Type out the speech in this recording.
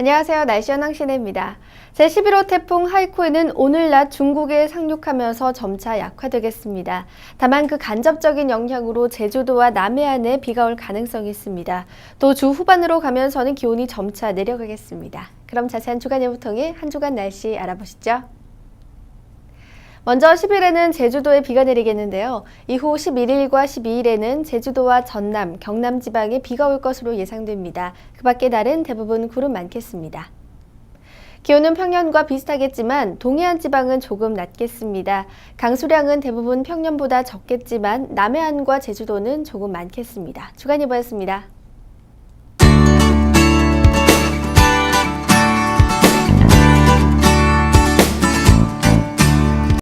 안녕하세요. 날씨 현황신혜입니다. 제11호 태풍 하이코이는 오늘 낮 중국에 상륙하면서 점차 약화되겠습니다. 다만 그 간접적인 영향으로 제주도와 남해안에 비가 올 가능성이 있습니다. 또 주 후반으로 가면서는 기온이 점차 내려가겠습니다. 그럼 자세한 주간 예보 통해 한 주간 날씨 알아보시죠. 먼저 10일에는 제주도에 비가 내리겠는데요. 이후 11일과 12일에는 제주도와 전남, 경남 지방에 비가 올 것으로 예상됩니다. 그 밖의 날은 대부분 구름 많겠습니다. 기온은 평년과 비슷하겠지만 동해안 지방은 조금 낮겠습니다. 강수량은 대부분 평년보다 적겠지만 남해안과 제주도는 조금 많겠습니다. 주간 예보였습니다.